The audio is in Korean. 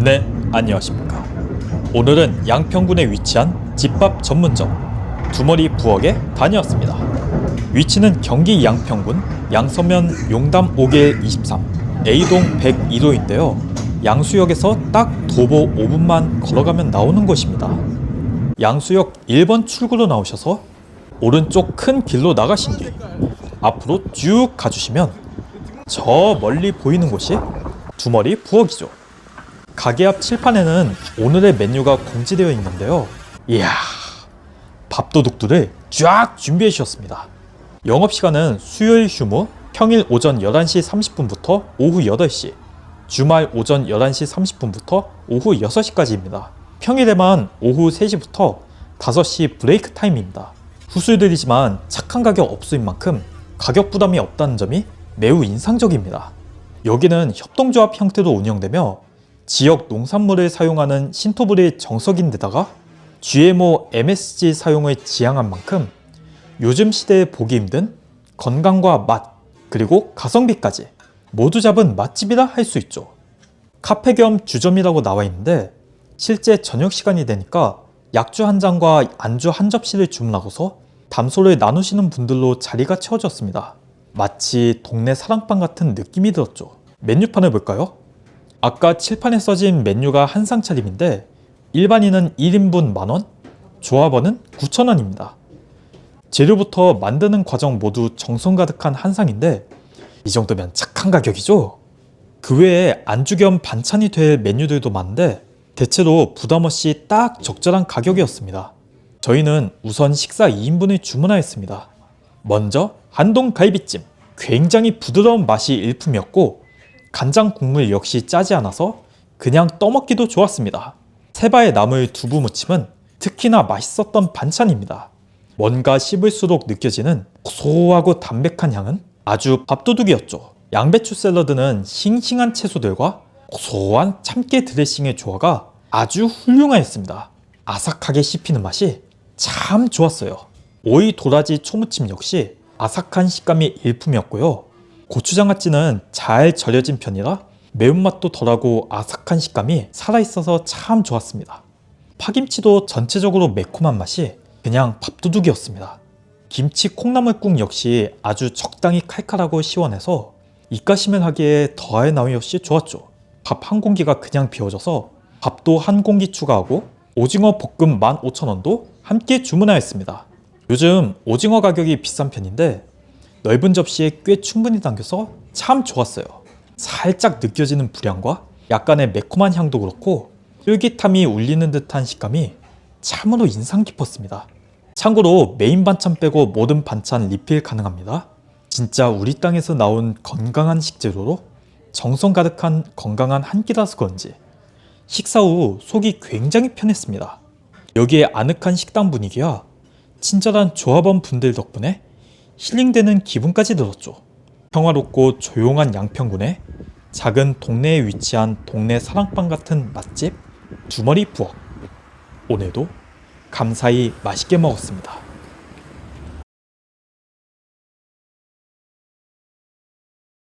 네, 안녕하십니까. 오늘은 양평군에 위치한 집밥 전문점 두머리 부엌에 다녀왔습니다. 위치는 경기 양평군 양서면 용담 5길 23 A동 102호인데요. 양수역에서 딱 도보 5분만 걸어가면 나오는 곳입니다. 양수역 1번 출구로 나오셔서 오른쪽 큰 길로 나가신 뒤 앞으로 쭉 가주시면 저 멀리 보이는 곳이 두머리 부엌이죠. 가게 앞 칠판에는 오늘의 메뉴가 공지되어 있는데요. 이야, 밥도둑들을 쫙 준비해 주셨습니다. 영업시간은 수요일 휴무, 평일 오전 11시 30분부터 오후 8시, 주말 오전 11시 30분부터 오후 6시까지입니다. 평일에만 오후 3시부터 5시 브레이크 타임입니다. 후술들이지만 착한 가격 업소인 만큼 가격 부담이 없다는 점이 매우 인상적입니다. 여기는 협동조합 형태로 운영되며 지역 농산물을 사용하는 신토불의 정석인데다가 GMO, MSG 사용을 지향한 만큼 요즘 시대에 보기 힘든 건강과 맛, 그리고 가성비까지 모두 잡은 맛집이라 할 수 있죠. 카페 겸 주점이라고 나와 있는데 실제 저녁 시간이 되니까 약주 한 잔과 안주 한 접시를 주문하고서 담소를 나누시는 분들로 자리가 채워졌습니다. 마치 동네 사랑방 같은 느낌이 들었죠. 메뉴판을 볼까요? 아까 칠판에 써진 메뉴가 한 상 차림인데 일반인은 1인분 만원, 조합원은 9,000원입니다. 재료부터 만드는 과정 모두 정성 가득한 한 상인데 이 정도면 착한 가격이죠? 그 외에 안주 겸 반찬이 될 메뉴들도 많은데 대체로 부담 없이 딱 적절한 가격이었습니다. 저희는 우선 식사 2인분을 주문하였습니다. 먼저 한동 갈비찜. 굉장히 부드러운 맛이 일품이었고 간장 국물 역시 짜지 않아서 그냥 떠먹기도 좋았습니다. 세바의 나물 두부 무침은 특히나 맛있었던 반찬입니다. 뭔가 씹을수록 느껴지는 고소하고 담백한 향은 아주 밥도둑이었죠. 양배추 샐러드는 싱싱한 채소들과 고소한 참깨 드레싱의 조화가 아주 훌륭하였습니다. 아삭하게 씹히는 맛이 참 좋았어요. 오이 도라지 초무침 역시 아삭한 식감이 일품이었고요. 고추장아찌는 잘 절여진 편이라 매운맛도 덜하고 아삭한 식감이 살아있어서 참 좋았습니다. 파김치도 전체적으로 매콤한 맛이 그냥 밥도둑이었습니다. 김치 콩나물국 역시 아주 적당히 칼칼하고 시원해서 입가심을 하기에 더할 나위 없이 좋았죠. 밥 한 공기가 그냥 비워져서 밥도 한 공기 추가하고 오징어 볶음 15,000원도 함께 주문하였습니다. 요즘 오징어 가격이 비싼 편인데 넓은 접시에 꽤 충분히 담겨서 참 좋았어요. 살짝 느껴지는 불향과 약간의 매콤한 향도 그렇고 쫄깃함이 울리는 듯한 식감이 참으로 인상 깊었습니다. 참고로 메인 반찬 빼고 모든 반찬 리필 가능합니다. 진짜 우리 땅에서 나온 건강한 식재료로 정성 가득한 건강한 한 끼라서 그런지 식사 후 속이 굉장히 편했습니다. 여기에 아늑한 식당 분위기와 친절한 조합원 분들 덕분에 힐링되는 기분까지 들었죠. 평화롭고 조용한 양평군에 작은 동네에 위치한 동네 사랑방 같은 맛집 두머리 부엌. 오늘도 감사히 맛있게 먹었습니다.